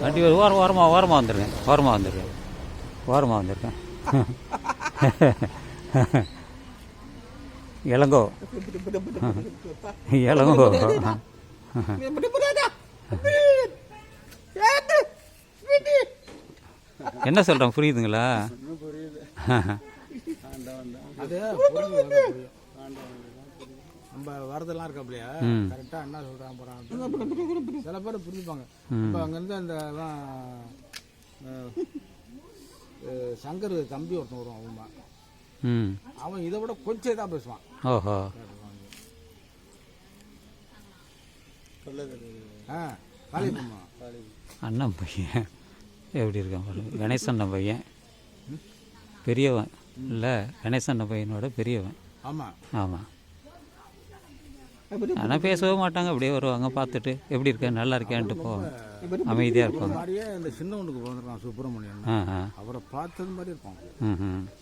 வண்டி ஒரு ஓரம் ஓரமாக ஓரமாக வந்துருங்க ஓரமாக வந்துருங்க ஓரமாக வந்திருக்கேன் இளங்கோ இளங்கோ என்ன சொல்கிறேன் புரியுதுங்களா நம்ம வரதெல்லாம் இருக்க அப்படியே. கரெக்டாக என்ன சொல்கிறாங்க போகிறாங்க சில பேர் புரிஞ்சுப்பாங்க. இப்போ அங்கேருந்து அந்த சங்கர் தம்பி ஒருத்தன் வருவான் அவன் ம். அவன் இதை விட கொஞ்சம் இதாக பேசுவான். ஓஹோ. ஆ காளியப்பம்மா அண்ணன் பையன். எப்படி இருக்கான் பாருங்க கணேசண்ணன் பையன். பெரியவன். இல்லை கணேசண்ணன் பையனோட பெரியவன். ஆமாம் ஆமாம் ஆனால் பேசவே மாட்டாங்க அப்படியே வருவாங்க பார்த்துட்டு எப்படி இருக்க நல்லா இருக்கேன்ட்டு போவாங்க. அமைதியாக இருப்பாங்க. மாதிரியே இந்த சின்னவனுக்கு பிறந்திருக்கான் சுப்பிரமணியன். அவரை பார்த்தது மாதிரி ம்